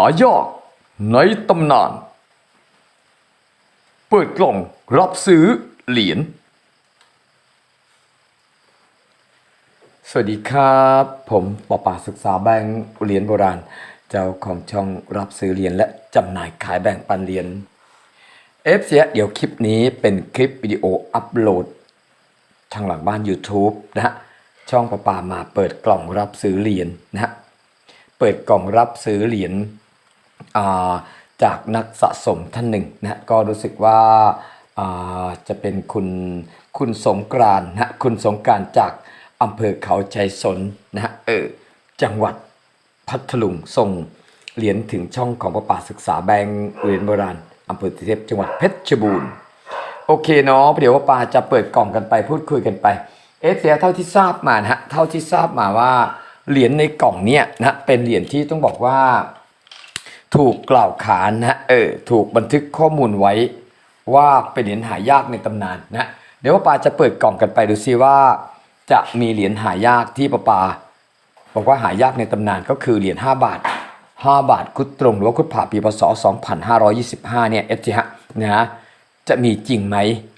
ายากในตำนาน เปิดกล่องรับซื้อเหรียญ สวัสดีครับ ผมปอปาศึกษาแบงค์เหรียญโบราณ เจ้าของช่องรับซื้อเหรียญและจำหน่ายขายแบ่งปันเหรียญ เอฟเสียเดี๋ยวคลิปนี้เป็นคลิปวิดีโออัปโหลด ทางหลังบ้าน YouTube นะฮะ ช่องประปามาเปิดกล่องรับซื้อเหรียญนะฮะ เปิดกล่องรับซื้อเหรียญจากนักสะสมท่านหนึ่งนะก็รู้สึกว่าาจะเป็นคุณคุณสงกรานนะคุณสงกรานจากอำเภอเขาชัยสนนะฮะเออจังหวัดพัทลุงส่งเหรียญถึงช่องของประปาศึกษาแบงค์เหรียญโบราณอำเภอติเทพจังหวัดเพชรบูรณ์โอเคเนาะเดี๋ยวว่าปาจะเปิดกล่องกันไปพูดคุยกันไป เอฟเสียเท่าที่ทราบมานะฮะเท่าที่ทราบมาว่า เหรียญในกล่องเนี้ยนะเป็นเหรียญที่ต้องบอกว่า ถูกกล่าวขานนะเออถูกบันทึกข้อมูลไว้ว่าเป็นเหรียญหายากในตำนานนะเดี๋ยวว่าปาจะเปิดกล่องกันไปดูซิว่า จะมีเหรียญหายากที่ปาปาบอกว่าหายากในตำนานก็คือเหรียญ5บาท 5 บาทคุดตรงหรือว่าคุดผ่าปีพศ 2525 เนี่ยเอฟจีฮะนะ จะมีจริงไหม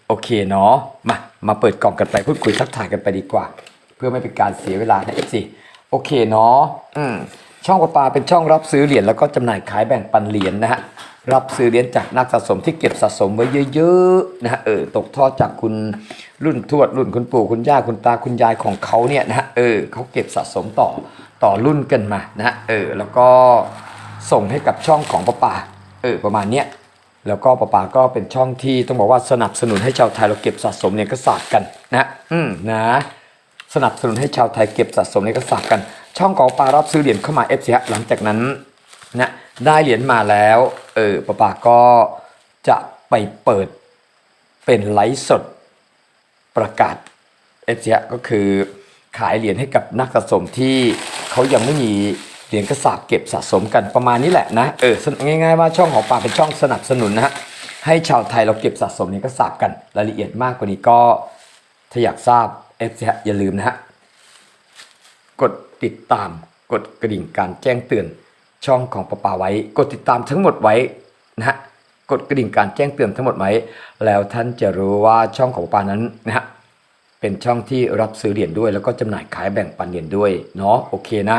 โอเคเนาะมามาเปิดกล่องกันไปพูดคุยทักทายกันไปดีกว่า เพื่อไม่เป็นการเสียเวลานะเอฟซี โอเคเนาะอืมช่องประปาเป็นช่องรับซื้อเหรียญแล้วก็จำหน่ายขายแบ่งปันเหรียญนะฮะรับซื้อเหรียญจากนักสะสมที่เก็บสะสมไว้เยอะๆนะฮะเออตกทอดจากคุณรุ่นทวดรุ่นคุณปู่คุณย่าคุณตาคุณยายของเขาเนี่ยนะฮะเออเขาเก็บสะสมต่อต่อรุ่นกันมานะฮะเออแล้วก็ส่งให้กับช่องของประปาเออประมาณเนี้ยแล้วก็ปะปาก็เป็นช่องที่ต้องบอกว่าสนับสนุนให้ชาวไทยเราเก็บสะสมเนี่ยก็ศาสตร์กันนะอืมนะ สนับสนุนให้ชาวไทยเก็บสะสมเนี่ยก็ศาสตร์กัน ช่องของปลารับซื้อเหรียญเข้ามาเอฟซีหลังจากนั้นนะได้เหรียญมาแล้วเออปะปาก็จะไปเปิดเป็นไลฟ์สดประกาศเอฟซีก็คือขายเหรียญให้กับนักสะสมที่เขายังไม่มีเหรียญกระสาบเก็บสะสมกันประมาณนี้แหละนะเออง่ายๆว่าช่องของปาเป็นช่องสนับสนุนนะฮะให้ชาวไทยเราเก็บสะสมเหรียญกระสาบกันรายละเอียดมากกว่านี้ก็ถ้าอยากทราบ เอฟอย่าลืมนะฮะ กดติดตาม กดกระดิ่งการแจ้งเตือนช่องของปะปาไว้ กดติดตามทั้งหมดไว้นะฮะ กดกระดิ่งการแจ้งเตือนทั้งหมดไว้ แล้วท่านจะรู้ว่าช่องของปะปานั้นนะฮะ เป็นช่องที่รับซื้อเหรียญด้วย แล้วก็จำหน่ายขายแบ่งปันเหรียญด้วย เนาะ โอเคนะ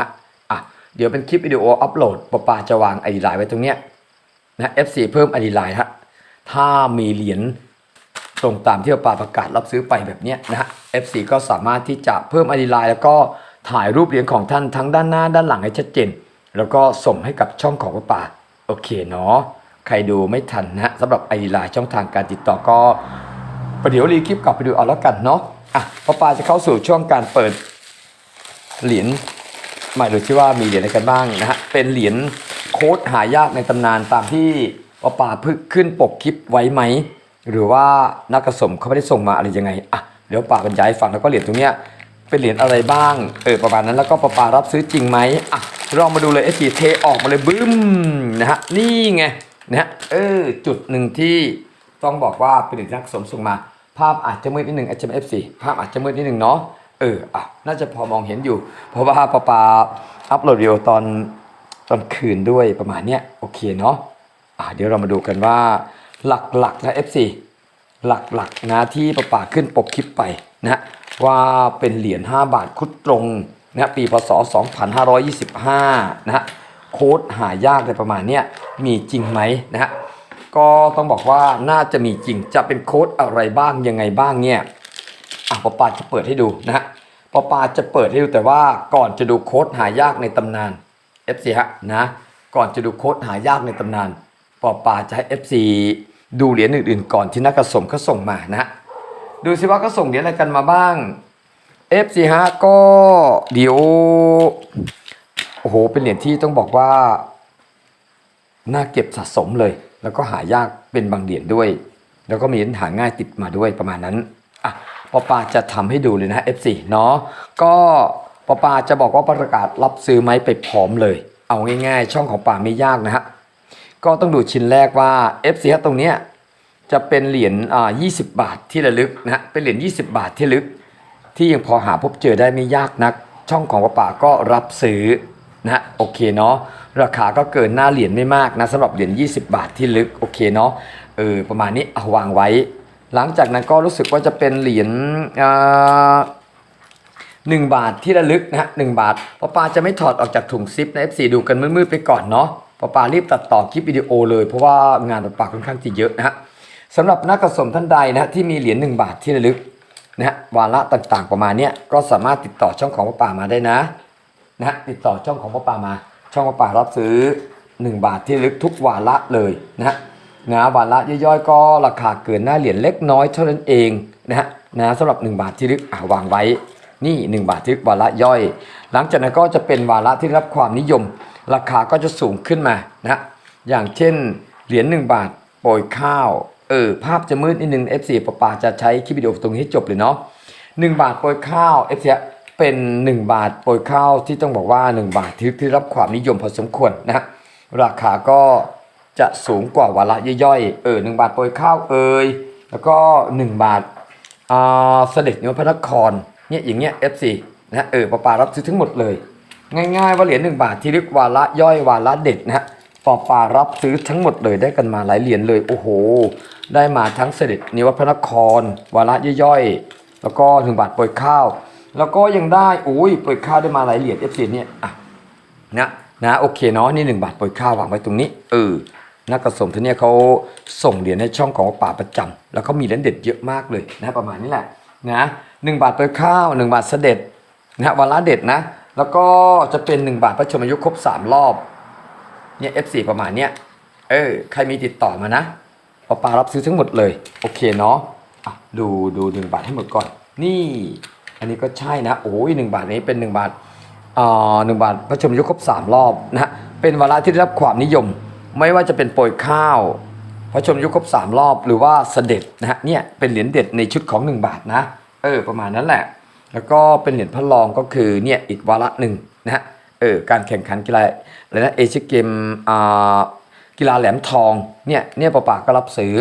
อะ เดี๋ยวเป็นคลิปวิดีโออัปโหลดปะปาจะวางไอดีไลน์ไว้ตรงเนี้ยนะ FC เพิ่มไอดีไลน์ฮะ ถ้ามีเหรียญ ตรงตามที่ปาประกาศรับซื้อไปแบบนี้นะฮะ FC ก็สามารถที่จะเพิ่มอดีไลน์แล้วก็ถ่ายรูปเหรียญของท่านทั้งด้านหน้าด้านหลังให้ชัดเจน แล้วก็ส่งให้กับช่องของป้าป่าโอเคเนาะใครดูไม่ทันนะสำหรับไอดีไลน์ช่องทางการติดต่อก็ประเดี๋ยวรีคลิปกลับไปดูเอาแล้วกันเนาะอะป้าป่าจะเข้าสู่ช่วงการเปิดเหรียญหมายดูที่ว่ามีเหรียญอะไรกันบ้างนะฮะเป็นเหรียญโค้ดหายากในตำนานตามที่ป้าป่าเพิ่งขึ้นปกคลิปไว้ไหม หรือว่านักกระสมเขาไม่ได้ส่งมาอะไรยังไงอะเดี๋ยวป่าบรรยายฟังแล้วก็เหรียญตรงเนี้ยเป็นเหรียญอะไรบ้างเออประมาณนั้นแล้วก็ปาปารับซื้อจริงไหมอะลองมาดูเลยไอ้สีเทออกมาเลยบึ้มนะฮะนี่ไงนะฮะเออจุดหนึ่งที่ต้องบอกว่าเป็นเหรียญนักสมส่งมา ภาพอาจจะมืดนิดหนึ่งอาจจะเอฟซีภาพอาจจะมืดนิดหนึ่งเนาะเอออะน่าจะพอมองเห็นอยู่ เพราะว่าปาปาอัพโหลดวิดีโอตอนตอนคืนด้วยประมาณเนี้ยโอเคเนาะอะเดี๋ยวเรามาดูกันว่า หลักๆนะ FC หลักๆนะที่ประปาขึ้นปกคลิปไปนะว่าเป็นเหรียญ 5 บาทคุดตรงนะปีพศ 2525 นะฮะโค้ดหายากอะไรประมาณเนี้ยมีจริงไหมนะฮะก็ต้องบอกว่าน่าจะมีจริงจะเป็นโค้ดอะไรบ้างยังไงบ้างเนี่ยอะปอปาจะเปิดให้ดูนะฮะปอปาจะเปิดให้ดูแต่ว่าก่อนจะดูโค้ดหายากในตำนาน FC ฮะนะก่อนจะดูโค้ดหายากในตำนานปอปาจะให้ FC ดูเหรียญอื่นๆก่อนที่นักกระสมเขาส่งมานะดูสิว่าเขาส่งเหรียญอะไรกันมาบ้าง FC ฮะก็เดี๋ยวโอ้โหเป็นเหรียญที่ต้องบอกว่าน่าเก็บสะสมเลย แล้วก็หายากเป็นบางเหรียญด้วย แล้วก็มีเหรียญหาง่ายติดมาด้วยประมาณนั้นอะปอปาจะทำให้ดูเลยนะ F4 เนาะก็ปอปาจะบอกว่าประกาศรับซื้อไหมไปพร้อมเลย เอาง่ายๆ ช่องของป่าไม่ยากนะฮะ ก็ต้องดูชิ้นแรกว่า FC ตรงเนี้ยจะเป็นเหรียญอ่า20 บาทที่ระลึกนะเป็นเหรียญ20 บาทที่ลึก ที่ยังพอหาพบเจอได้ไม่ยากนัก ช่องของป้าป่าก็รับซื้อนะโอเคเนาะราคาก็เกินหน้าเหรียญไม่มากนะสำหรับเหรียญ20 บาทที่ลึกโอเคเนาะเออประมาณนี้เอาวางไว้ หลังจากนั้นก็รู้สึกว่าจะเป็นเหรียญหนึ่งบาทที่ระลึกนะฮะหนึ่งบาทป้าปาจะไม่ถอดออกจากถุงซิปนะ F4 ดูกันมืดๆไปก่อนเนาะ ป้าปารีบตัดต่อคลิปวิดีโอเลยเพราะว่างานป้าปาค่อนข้างจะเยอะนะฮะสำหรับนักกระสมท่านใดนะที่มีเหรียญหนึ่งบาทที่ระลึกนะฮะวาระต่างๆประมาณเนี้ยก็สามารถติดต่อช่องของป้าปามาได้นะนะฮะติดต่อช่องของพ่อป่ามา ช่องพ่อป่ารับซื้อ 1 บาทที่ลึกทุกวาระเลยนะฮะนะวาระย่อยๆ ก็ราคาเกินหน้าเหรียญเล็กน้อยเท่านั้นเองนะฮะนะสำหรับ 1 บาทที่ลึกอ่าวางไว้นี่ 1 บาทที่ลึกวาระย่อย หลังจากนั้นก็จะเป็นวาระที่รับความนิยม ราคาก็จะสูงขึ้นมานะอย่างเช่นเหรียญ1บาทโปรยข้าวเออภาพจะมืดนิดนึง F4 ปะปาจะใช้คลิปวิดีโอตรงนี้จบเลยเนาะ1บาทโปรยข้าว F4 เป็น 1 บาทโปรยข้าวที่ต้องบอกว่า 1 บาทที่ที่รับความนิยมพอสมควรนะราคาก็จะสูงกว่าวาระย่อยๆเออหบาทโปรยข้าวเอยแล้วก็ 1 บาทอ่าเสด็จนิวพระนครเนี่ยอย่างเงี้ย F4 นะเออปาปารับซื้อทั้งหมดเลย ง่ายๆว่าเหรียญ1บาทที่เรียกวาระย่อยวาระเด็ดนะฮะปอปารับซื้อทั้งหมดเลยได้กันมาหลายเหรียญเลยโอ้โห ได้มาทั้งเสด็จนิวัฒพระนคร วาระย่อยๆ แล้วก็หนึ่งบาทโปรยข้าว แล้วก็ยังได้อุ้ยโปรยข้าวได้มาหลายเหรียญเอฟซีเนี่ยอะนะนะโอเคเนาะนี่หนึ่งบาทโปรยข้าววางไว้ตรงนี้เออนักกระสมที่เนี่ยเขาส่งเหรียญให้ช่องของป่าประจำแล้วเขามีเหรียญเด็ดเยอะมากเลยนะประมาณนี้แหละนะหนึ่งบาทโปรยข้าวหนึ่งบาทเสด็จนะวาระเด็ดนะ แล้วก็จะเป็นหนึ่งบาทพระชมายุครบสามรอบ เนี่ย F4 ประมาณเนี้ย เออ ใครมีติดต่อมานะปาปารับซื้อทั้งหมดเลย โอเคเนาะะดูดูหนึ่งบาทให้หมดก่อน นี่ อันนี้ก็ใช่นะ โอ้ยหนึ่งบาทนี้เป็นหนึ่งบาทอ่าหนึ่งบาทพระชนมยุคครบสามรอบนะฮะเป็นวาระที่ได้รับความนิยม ไม่ว่าจะเป็นโปรยข้าวพระชมยุคครบสามรอบหรือว่าเสด็จนะฮะเนี่ยเป็นเหรียญเด็ดในชุดของหนึ่งบาทนะ เออ ประมาณนั้นแหละ แล้วก็เป็นเหรียญพระรองก็คือเนี่ยอีกวาระหนึ่งนะฮะเออการแข่งขันกีฬาอะไรนะเอเชียเกมอ่ากีฬาแหลมทองเนี่ยเนี่ยปะปาก็รับซื้อ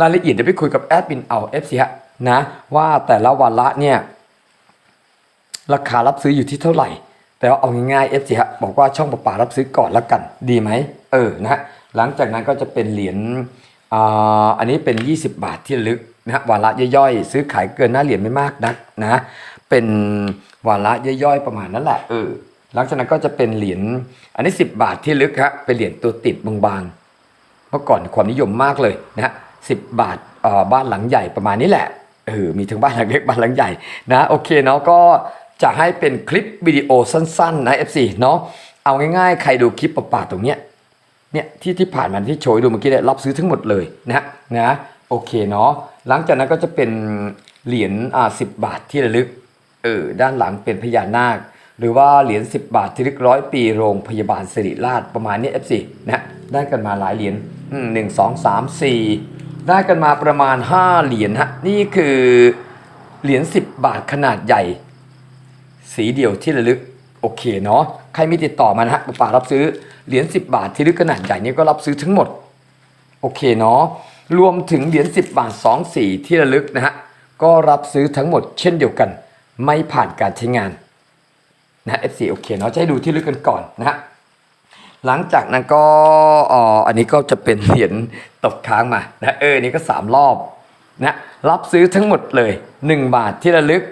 รายละเอียดเดี๋ยวไปคุยกับแอดมินเอาเอฟซีฮะนะว่าแต่ละวาระเนี่ยราคารับซื้ออยู่ที่เท่าไหร่ แต่ว่าเอาง่ายๆ f อฟซีฮะบอกว่าช่องประปารับซื้อก่อนแล้วกันดีไหมเออนะฮะหลังจากนั้นก็จะเป็นเหรียญอ่าอันนี้เป็น 20 บาทที่ลึกนะฮะวาระย่อยๆ ซื้อขายเกินหน้าเหรียญไม่มากนักนะ เป็นวาระย่อยๆประมาณนั้นแหละเออหลังจากนั้นก็จะเป็นเหรียญอันนี้ 10 บาทที่ระลึกฮะเป็นเหรียญตัวติดบางๆเมื่อก่อนความนิยมมากเลยนะฮะสิบาทเอ่อบ้านหลังใหญ่ประมาณนี้แหละเออมีทั้งบ้านหลังเล็กบ้านหลังใหญ่นะโอเคเนาะก็จะให้เป็นคลิปวิดีโอสั้นๆนะ FC เนาะเอาง่ายๆ ใครดูคลิปป่าๆตรงเนี้ยเนี่ยที่ที่ผ่านมาที่โชว์ให้ดูเมื่อกี้เนี่ยรับซื้อทั้งหมดเลยนะนะโอเคเนาะหลังจากนั้นก็จะเป็นเหรียญอ่าสิบาทที่ระลึก เออด้านหลังเป็นพญานาค หรือว่าเหรียญ10 บาทที่ลึกร้อยปีโรงพยาบาลสิริราชประมาณนี้ F4 นะได้กันมาหลายเหรียญอืมหนึ่งสองสามสี่ได้กันมาประมาณ 5 เหรียญฮะนี่คือเหรียญ10 บาทขนาดใหญ่ สีเดียวที่ระลึกโอเคเนาะใครมีติดต่อมานะฮะป่ารับซื้อเหรียญ10 บาทที่ลึกขนาดใหญ่นี่ก็รับซื้อทั้งหมดโอเคเนาะรวมถึงเหรียญ10 บาท 2 สีที่ระลึกนะฮะก็รับซื้อทั้งหมดเช่นเดียวกัน ไม่ผ่านการใช้งานนะ F4 โอเคเนาะจะให้ดูที่ลึกกันก่อนนะฮะหลังจากนั้นก็อ๋ออันนี้ก็จะเป็นเหรียญตกค้างมานะเออนี่ก็ 3 รอบนะรับซื้อทั้งหมดเลย 1 บาทที่ระลึก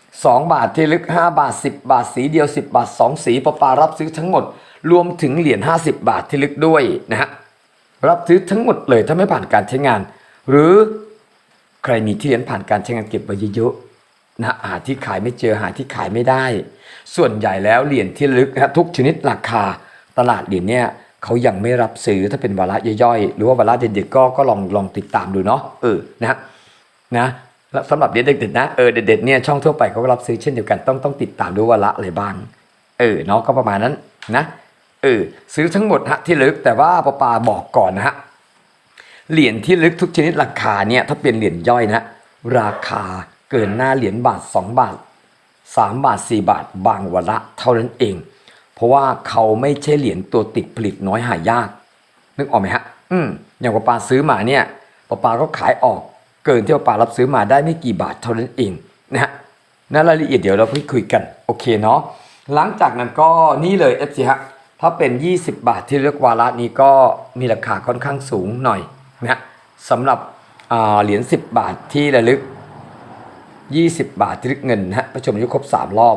2 บาทที่ลึก 5 บาท 10 บาทสีเดียว 10 บาท 2 สีปะปารับซื้อทั้งหมด รวมถึงเหรียญ50 บาทที่ลึกด้วยนะฮะรับซื้อทั้งหมดเลยถ้าไม่ผ่านการใช้งาน หรือใครมีที่เหรียญผ่านการใช้งานเก็บไว้เยอะ นะหาที่ขายไม่เจอหาที่ขายไม่ได้ ส่วนใหญ่แล้วเหรียญที่ลึกนะทุกชนิดราคาตลาดเหรียญเนี่ยเขายังไม่รับซื้อถ้าเป็นวาระย่อยๆ หรือว่าวาระเด็ดๆก็ก็ลองลองติดตามดูเนาะเออนะนะสำหรับเหรียญเด็ดๆนะเออเด็ดๆเนี่ยช่องทั่วไปเขาก็รับซื้อเช่นเดียวกันต้องต้องติดตามดูวาระอะไรบ้างเออเนาะก็ประมาณนั้นนะเออซื้อทั้งหมดฮะที่ลึกแต่ว่าปาปาบอกก่อนนะฮะเหรียญที่ลึกทุกชนิดราคาเนี่ยถ้าเป็นเหรียญย่อยนะราคา เกินหน้าเหรียญบาท 2 บาท 3 บาท 4 บาท บางวระเท่านั้นเอง เพราะว่าเขาไม่ใช่เหรียญตัวติดผลิตน้อยหายาก นึกออกไหมฮะ อืมอย่างปาปาซื้อมาเนี่ยปาปาก็ขายออก เกินที่ปาปารับซื้อมาได้ไม่กี่บาทเท่านั้นเองนะฮะนั่นรายละเอียดเดี๋ยวเราค่อยคุยกันโอเคเนาะหลังจากนั้นก็นี่เลย FC ฮะถ้าเป็น 20 บาทที่เลือกวาระนี้ก็มีราคาค่อนข้างสูงหน่อยนะฮะสำหรับเหรียญ10 บาทที่ระลึก 20 บาทที่ลึกเงินนะฮะประชุมอายุครบ 3 รอบ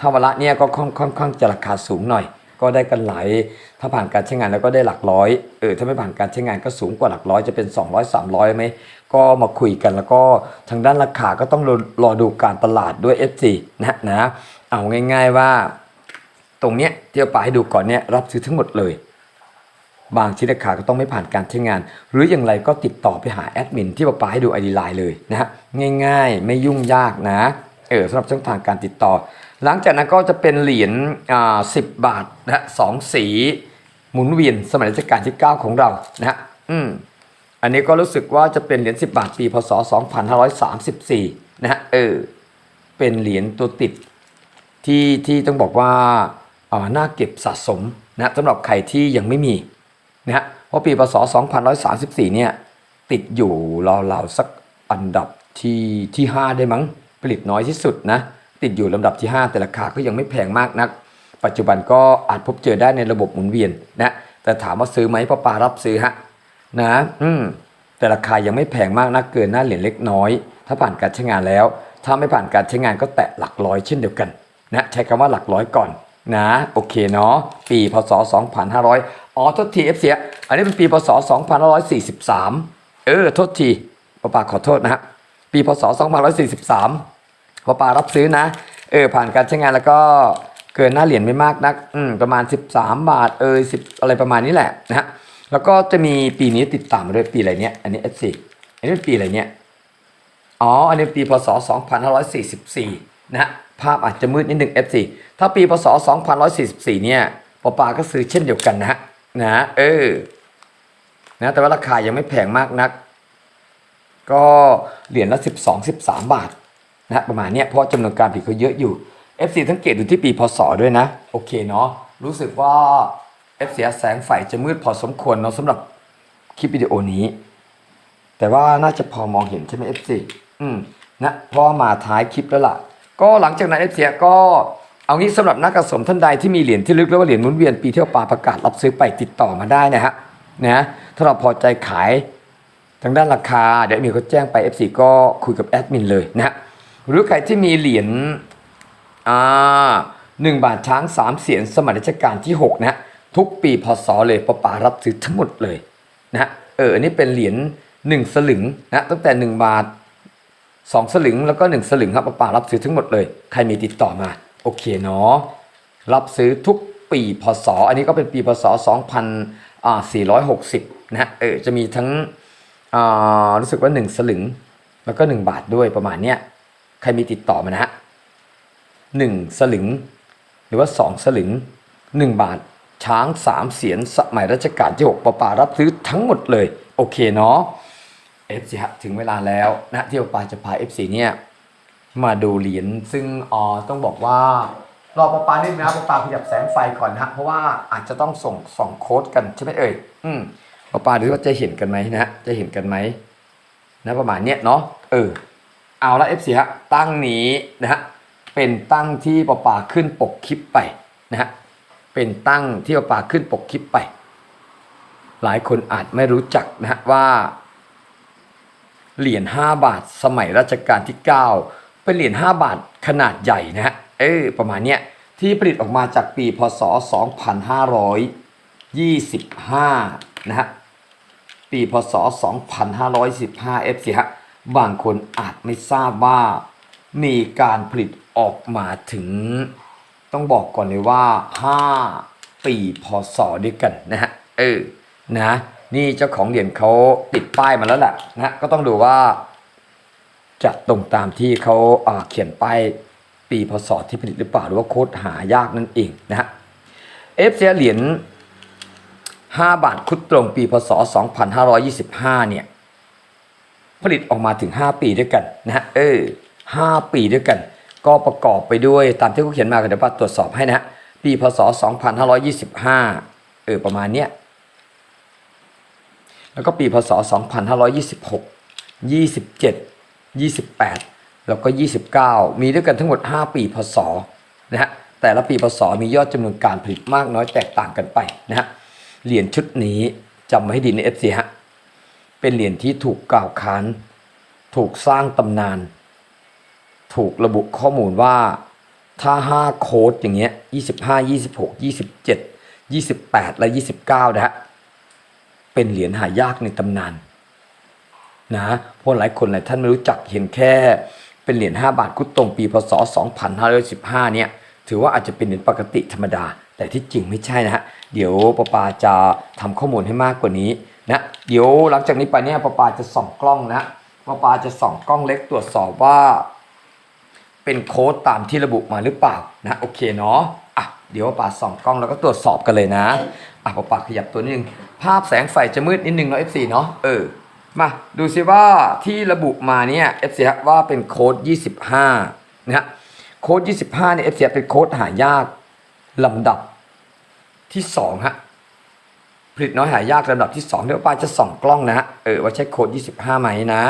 ถ้าวาระเนี่ยก็ค่อนค่อนข้างจะราคาสูงหน่อย ก็ได้กันหลายถ้าผ่านการใช้งานแล้วก็ได้หลักร้อยเออถ้าไม่ผ่านการใช้งานก็สูงกว่าหลักร้อยจะเป็น 200 300ไหมก็มาคุยกันแล้วก็ทางด้านราคาก็ต้องรอรอดูการตลาดด้วย FC นะนะเอาง่าย ๆว่า ตรงเนี้ยที่เอาไปให้ดูก่อนเนี่ยรับซื้อทั้งหมดเลย บางชิ้นราคาก็ต้องไม่ผ่านการใช้งาน หรืออย่างไรก็ติดต่อไปหาแอดมินที่ปาปาให้ดูไอดีไลน์เลยนะฮะง่ายๆ ไม่ยุ่งยากนะเออสำหรับช่องทางการติดต่อ หลังจากนั้นก็จะเป็นเหรียญอ่าสิบบาทนะสองสีหมุนเวียนสมัยรัชกาลที่ 9 ของเรานะฮะอืมอันนี้ก็รู้สึกว่าจะเป็นเหรียญ10 บาทปีพศ 2534 นะฮะเออเป็นเหรียญตัวติดที่ที่ต้องบอกว่าอ่อน่าเก็บสะสมนะสำหรับใครที่ยังไม่มี นะฮะเพราะปีพศ2134เนี่ยติดอยู่ราวๆสักอันดับที่ที่ 5 ได้มั้งผลิตน้อยที่สุดนะติดอยู่ลำดับที่ 5 แต่ราคาก็ยังไม่แพงมากนัก ปัจจุบันก็อาจพบเจอได้ในระบบหมุนเวียนนะแต่ถามว่าซื้อไหมพ่อปารับซื้อฮะนะอืมแต่ราคายังไม่แพงมากนักเกินหน้าเหรียญเล็กน้อย ถ้าผ่านการใช้งานแล้ว ถ้าไม่ผ่านการใช้งานก็แตะหลักร้อยเช่นเดียวกันนะใช้คำว่าหลักร้อยก่อนนะโอเคเนาะปีพศ2500 อ๋อโทษทีเอฟเสีย อันนี้เป็นปีพศ2543 เออโทษทีป้าปาขอโทษนะฮะปีพศ2543ป้าปารับซื้อนะ เออผ่านการใช้งานแล้วก็เกินหน้าเหรียญไม่มากนักอืมประมาณ 13 บาทเออ10 อะไรประมาณนี้แหละนะฮะแล้วก็จะมีปีนี้ติดตามด้วยปีอะไรเนี้ยอันนี้ F4 อันนี้เป็นปีอะไรเนี้ยอ๋อ อันนี้ปีพศ 2544 นะฮะ ภาพอาจจะมืดนิดหนึ่ง F4 ถ้าปีพศ2544 เนี่ยปอปาก็ซื้อเช่นเดียวกันนะฮะ นะเออนะแต่ว่าราคายังไม่แพงมากนัก ก็เหรียญละ 12 13 บาทนะประมาณเนี้ยเพราะจำนวนการผลิตเขาเยอะอยู่ F4 สังเกตดูที่ปีพศด้วยนะ โอเคเนาะรู้สึกว่า F4 แสงไฟจะมืดพอสมควรเนาะสำหรับคลิปวิดีโอนี้ แต่ว่าน่าจะพอมองเห็นใช่ไหม FC อืมนะพราะว่ามาท้ายคลิปแล้วล่ะ ก็หลังจากนั้น FC ก็ เอางี้สำหรับนักสะสมท่านใดที่มีเหรียญที่ลึกแล้วว่าเหรียญหมุนเวียนปีเที่ยวปลาประกาศรับซื้อไปติดต่อมาได้นะฮะนะถ้าเราพอใจขายทางด้านราคาเดี๋ยวมีเขาแจ้งไป FC ก็คุยกับแอดมินเลยนะฮะหรือใครที่มีเหรียญอ่าหนึ่งบาทช้างสามเสียนสมัยรัชกาลที่หกนะฮะทุกปีพศเลยปปารับซื้อทั้งหมดเลยนะฮะเอออันนี้เป็นเหรียญหนึ่งสลึงนะตั้งแต่หนึ่งบาทสองสลึงแล้วก็หนึ่งสลึงครับป่ารับซื้อทั้งหมดเลย ใครมีติดต่อมา โอเคเนาะรับซื้อทุกปีพศอันนี้ก็เป็นปีพศ2460นะฮะเออจะมีทั้งรู้สึกว่าหนึ่งสลึง แล้วก็หนึ่งบาทด้วยประมาณเนี้ยใครมีติดต่อมานะฮะหนึ่งสลึง หรือว่าสองสลึงหนึ่งบาทช้างสามเสียนสมัยรัชกาลที่หกปะปารับซื้อทั้งหมดเลย โอเคเนาะ FC ฮะถึงเวลาแล้วนะที่ปะปาจะพา FC เนี่ย มาดูเหรียญซึ่งอ๋อต้องบอกว่ารอปปานิดนะปปาขยับแสงไฟก่อนนะฮะเพราะว่าอาจจะต้องส่งส่องโค้ดกันใช่ไหมเอ่ยอืมปปาดูว่าจะเห็นกันไหมนะฮะจะเห็นกันไหมนะประมาณเนี้ยเนาะเออเอาละ FC ฮะตั้งนี้นะฮะเป็นตั้งที่ปปาขึ้นปกคลิปไปนะฮะเป็นตั้งที่เอาปาขึ้นปกคลิปไป หลายคนอาจไม่รู้จักนะฮะว่าเหรียญ5บาทสมัยรัชกาลที่ 9 เป็นเหรียญ5บาทขนาดใหญ่นะฮะเออประมาณเนี้ยที่ผลิตออกมาจากปีพศ 2525 นะฮะปีพศ 2515 FC ฮะบางคนอาจไม่ทราบว่ามีการผลิตออกมาถึง ต้องบอกก่อนเลยว่า 5 ปีพศด้วยกันนะฮะเออนะนี่เจ้าของเหรียญเขาติดป้ายมาแล้วแหละนะก็ต้องดูว่า จะตรงตามที่เขาอ่าเขียนป้ายปีพศที่ผลิตหรือเปล่าหรือว่าโค้ดหายากนั่นเองนะฮะเอฟเซียเหรียญ5 บาทคุดตรงปีพศ 2525 เนี่ย ผลิตออกมาถึง 5 ปีด้วยกันนะฮะเออ5ปีด้วยกัน ก็ประกอบไปด้วยตามที่เขาเขียนมากันเดี๋ยวป้าตรวจสอบให้นะฮะปีพศ 2525 เออประมาณเนี้ยแล้วก็ปีพศ 2526 27 28 แล้วก็ 29 มีด้วยกันทั้งหมด 5 ปีพศนะฮะแต่ละปีพศมียอดจำนวนการผลิตมากน้อยแตกต่างกันไปนะฮะเหรียญชุดนี้จำไว้ให้ดีใน FC ฮะเป็นเหรียญที่ถูกกล่าวขานถูกสร้างตำนาน ถูกระบุข้อมูลว่าถ้า 5 โค้ดอย่างเงี้ย25 26 27 28 และ 29นะฮะเป็นเหรียญหายากในตำนาน นะเพราะหลายคนหลายท่านไม่รู้จักเห็นแค่เป็นเหรียญ5บาทกุดตรงปีพศ 2515 เนี่ยถือว่าอาจจะเป็นเหรียญปกติธรรมดา แต่ที่จริงไม่ใช่นะฮะเดี๋ยวปปาจะทำข้อมูลให้มากกว่านี้นะเดี๋ยวหลังจากนี้ไปเนี่ยปปาจะส่องกล้องนะปปาจะส่องกล้องเล็กตรวจสอบว่าเป็นโค้ดตามที่ระบุมาหรือเปล่านะโอเคเนาะอะเดี๋ยวปาส่องกล้องแล้วก็ตรวจสอบกันเลยนะอะปาขยับตัวนิดนึงภาพแสงไฟจะมืดนิดนึงเนาะ F4 เนาะเออ มาดูซิว่าที่ระบุมาเนี่ย F4 ว่าเป็นโค้ด25นะฮะโค้ด25เนี่ย F4 เป็นโค้ดหายากลำดับที่2ฮะผลิตน้อยหายากลำดับที่2เดี๋ยวป้าจะส่องกล้องนะฮะเออว่าใช่โค้ด25ไหมนะ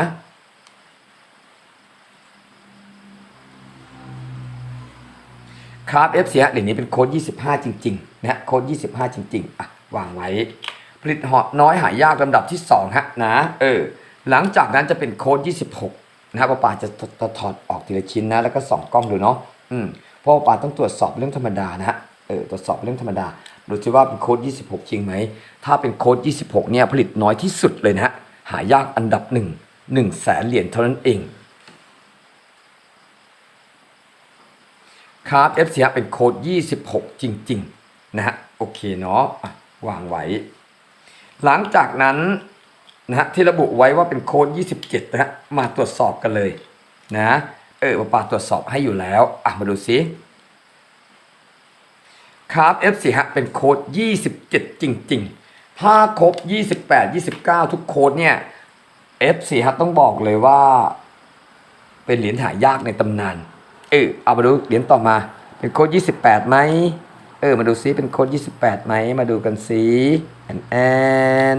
ครับ F เสียเหรียญนี้เป็นโค้ด25 จริงๆนะฮะโค้ด25 จริงๆอะวางไว้ ผลิตหอน้อยหายากลำดับที่2ฮะนะเออหลังจากนั้นจะเป็นโค้ด 26 นะครับป้าป่าจะถอดถอดออกทีละชิ้นนะ แล้วก็ส่องกล้องดูเนาะอืมเพราะว่าป้าต้องตรวจสอบเรื่องธรรมดานะฮะเออตรวจสอบเรื่องธรรมดาดูสิว่าเป็นโค้ด 26 จริงไหม ถ้าเป็นโค้ด 26 เนี่ยผลิตน้อยที่สุดเลยนะฮะหายากอันดับหนึ่งหนึ่งแสนเหรียญเท่านั้นเองครับ F เสียเป็นโค้ด 26 จริง ๆ นะฮะโอเคเนาะอะวางไว้ หลังจากนั้นนะฮะที่ระบุไว้ว่าเป็นโค้ด 27 นะฮะมาตรวจสอบกันเลยนะเออป้าตรวจสอบให้อยู่แล้ว อะ มาดูซิครับ F 4 ฮะเป็นโค้ด 27 จริง ๆ ถ้าครบ 28 29 ทุกโค้ดเนี่ย F 4 ฮะต้องบอกเลยว่า เป็นเหรียญหายากในตำนาน เออเอามาดูเหรียญต่อมา เป็นโค้ด 28ไหม ออมาดูซิเป็นโค้ด28ไหมมาดูกันซิแอนแอน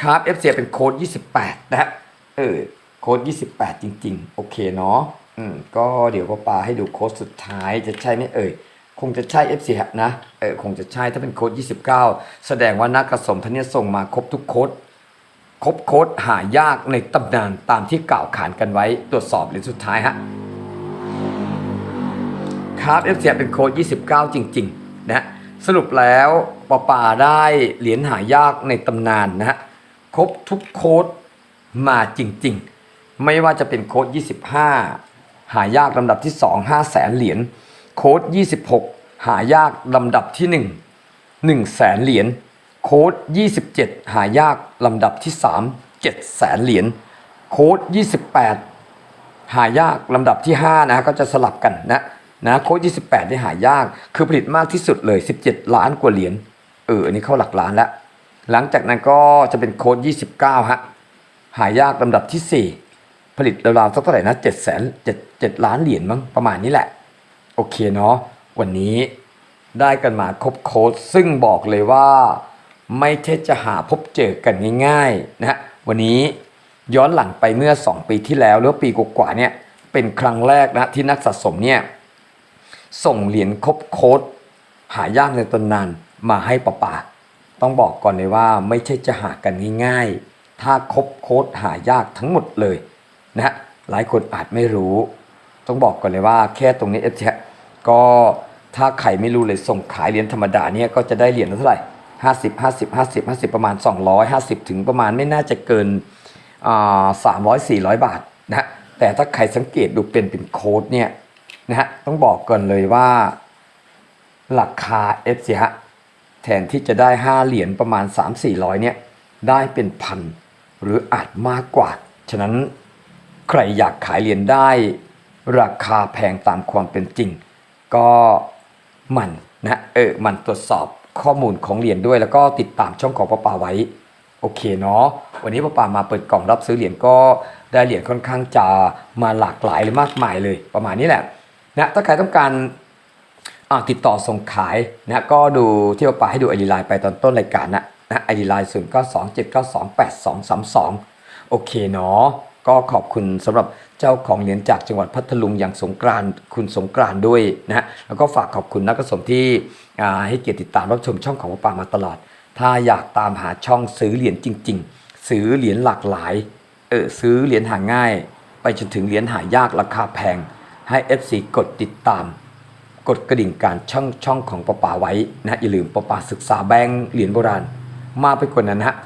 ครับ F เสียเป็นโค้ด28นะฮะเออโค้ด28 จริง ๆ โอเคเนาะอืมก็เดี๋ยวป้าปาให้ดูโค้ดสุดท้ายจะใช่ไหมเอ่ยคงจะใช่ F 4นะเออคงจะใช่ถ้าเป็นโค้ด29 แสดงว่านักกระสมท่านนี้ส่งมาครบทุกโค้ดครบโค้ดหายากในตำนานตามที่กล่าวขานกันไว้ตรวจสอบเหรียญสุดท้ายฮะ ครับ F เสียเป็นโค้ด29 จริงๆนะฮะสรุปแล้วปอปาได้เหรียญหายากในตำนานนะฮะครบทุกโค้ดมาจริงๆ ไม่ว่าจะเป็นโค้ด25 หายากลำดับที่ 2 5แสนเหรียญโค้ด26 หายากลำดับที่ 1 1แสนเหรียญโค้ด27 หายากลำดับที่ 3 7แสนเหรียญโค้ด28 หายากลำดับที่ 5 นะก็จะสลับกันนะ นะโค้ด28ได้หายาก คือผลิตมากที่สุดเลย 17 ล้านกว่าเหรียญเอออันนี้เข้าหลักล้านแล้ว หลังจากนั้นก็จะเป็นโค้ด29ฮะหายากลำดับที่ 4 ผลิตราวๆสักเท่าไหร่นะ7แสน7 7ล้านเหรียญมั้งประมาณนี้แหละ โอเคเนาะวันนี้ได้กันมาครบโค้ดซึ่งบอกเลยว่า ไม่ใช่จะหาพบเจอกันง่ายๆนะวันนี้ย้อนหลังไปเมื่อ 2 ปีที่แล้วหรือปีกว่าๆเนี่ยเป็นครั้งแรกนะที่นักสะสมเนี่ย ส่งเหรียญครบโค้ดหายากในตำนานมาให้ปะปาต้องบอกก่อนเลยว่าไม่ใช่จะหากันง่ายๆ ถ้าครบโค้ดหายากทั้งหมดเลยนะหลายคนอาจไม่รู้ ต้องบอกก่อนเลยว่าแค่ตรงนี้เอฟก็ถ้าใครไม่รู้เลยส่งขายเหรียญธรรมดาเนี่ยก็จะได้เหรียญเท่าไหร่ห้าสิบห้าสิบห้าสิบห้าสิบประมาณสองร้อยห้าสิบถึงประมาณไม่น่าจะเกินสามร้อยสี่ร้อยบาทนะฮะแต่ถ้าใครสังเกตดูเป็นเป็นโค้ดเนี่ย นะฮะต้องบอกก่อนเลยว่าราคาเอฟฮะแทนที่จะได้ 5 เหรียญประมาณ 3 4 0 0 เนี่ย ได้เป็นพันหรืออาจมากกว่า ฉะนั้นใครอยากขายเหรียญได้ ราคาแพงตามความเป็นจริง ก็มันนะเออมันตรวจสอบข้อมูลของเหรียญด้วย แล้วก็ติดตามช่องของป้าป่าไว้ โอเคเนาะวันนี้ป้าป่ามาเปิดกล่องรับซื้อเหรียญก็ได้เหรียญค่อนข้างจะมาหลากหลายเลยมากมายเลย ประมาณนี้แหละ นะถ้าใครต้องการติดต่อส่งขายนะก็ดูที่ป้าปาให้ดูไอดีไลน์ไปตอนต้นรายการนะนะไอดีไลน์ศูนย์เก้าสองเจ็ดเก้าสองแปดสองสามสองโอเคเนาะก็ขอบคุณสำหรับเจ้าของเหรียญจากจังหวัดพัทลุงอย่างสงกรานต์คุณสงกรานต์ด้วยนะแล้วก็ฝากขอบคุณนักกสมที่ให้เกียรติติดตามรับชมช่องของป้ามาตลอด ถ้าอยากตามหาช่องซื้อเหรียญจริง ๆ ซื้อเหรียญหลากหลายเออซื้อเหรียญหาง่าย ไปจนถึงเหรียญหายากราคาแพง ให้ FC กดติดตาม กดกระดิ่งการช่องช่องของป้าป่าไว้นะอย่าลืมป้าป่าศึกษาแบงค์เหรียญโบราณ มากไปกว่านั้นนะฮะ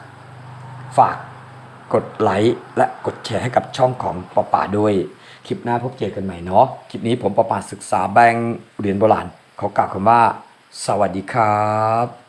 ฝากกดไลค์และกดแชร์ให้กับช่องของปอป่าด้วย คลิปหน้าพบเจอกันใหม่เนาะคลิปนี้ผมปอป่าศึกษาแบงค์เหรียญโบราณขอกล่าวคำว่า สวัสดีครับ